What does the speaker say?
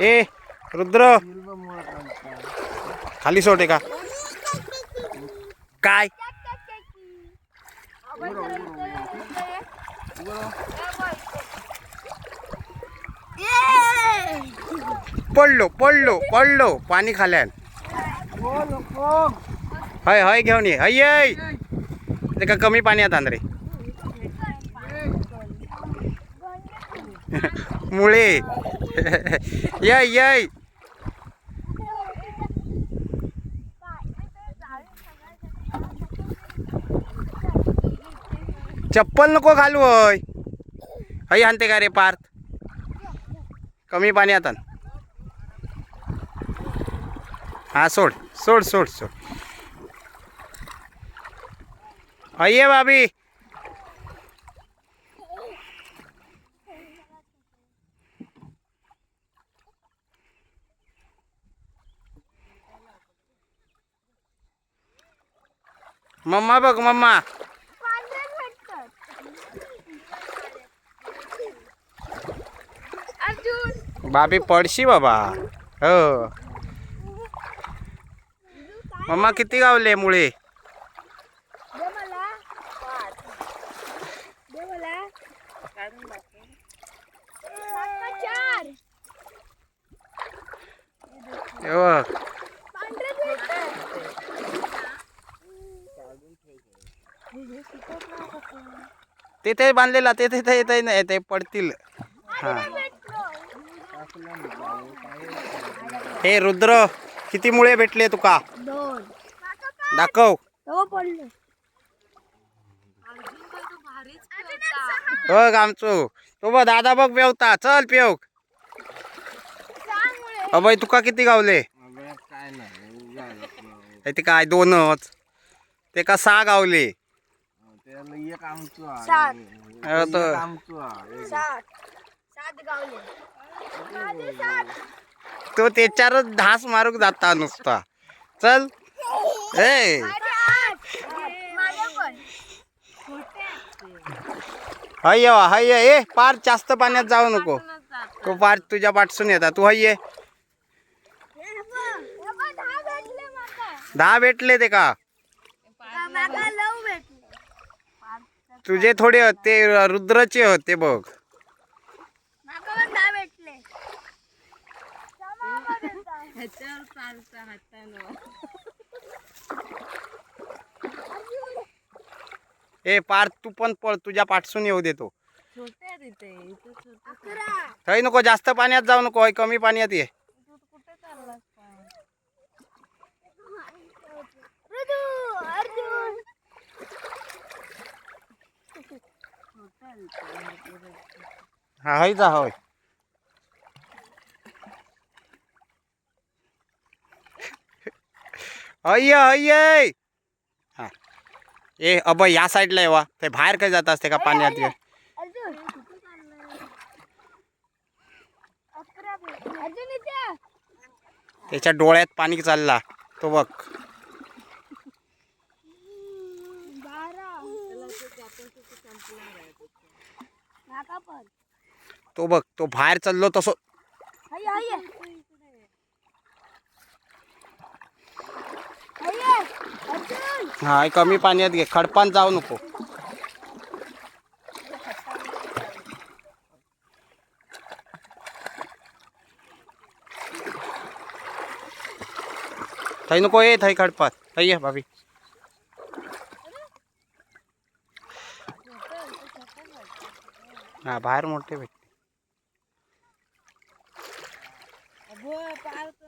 ए रुद्र. खाली सोडे का काय? पडलो पडलो पडलो. पाणी खाल्यान. हय हय घेऊन ये. हय ते का कमी पाणी आता रे. मुळे. ये ये चप्पल नको घालू होय. हय आणते का रे पार्थ? कमी पाणी आता. हा सोड सोड सोड सोड. अये भाभी. मम्मा बघ मम्मा. भाभी पडशी बाबा. हो. मम्मा किती गावले मुळे? हे तिथे बांधलेला ते तिथे येत नाही ते पडतील. हा. हे रुद्र किती मुळे भेटले तुका? दोन. दाखव. हो पडले बघ आमचो. तो बघ दादा बघ पेवता चल पेव अबय तुका किती गावले? काय नाही ते काय दोनच. ते का सहा गावले? त्याला एक आमचं आहे. सात. एक तो- आमचं आहे. सात. सात गावले माझे सात. तो त्याच्यावरच धास मारूक जाता नुसता. चल. ए. माझे आठ. माझे पण. हय ये वा, हय ये. ए पार जास्त पाण्यात जाऊ नको. तो पार तुझ्या पाठसून येतात तू हय ये. हे बघ, हे बघ, दहा भेटले माका. दहा भेटले ते का? माका तुझे थोडे होते रुद्रचे होते बघ. ए पार तू पण पळ तुझ्या पाठसून येऊ देतो अकरा. थंय नको जास्त पाण्यात जाऊ नको कमी पाण्यात ये. हा हय जा हय. हय हय हा. ए अब या साईडला येवा ते बाहेर काय जात असते का पाण्यात त्याच्या डोळ्यात पाणी चालला. तो बघ. पण तो बघ तो बाहेर चाललो तसं. हाय हाय हाय अर्जुन. कमी पाण्यात घे. खडपान जाऊ नको. थंय नको ये थंय खडपात. थंय ये भाभी. हा बाहेर मोठे भेट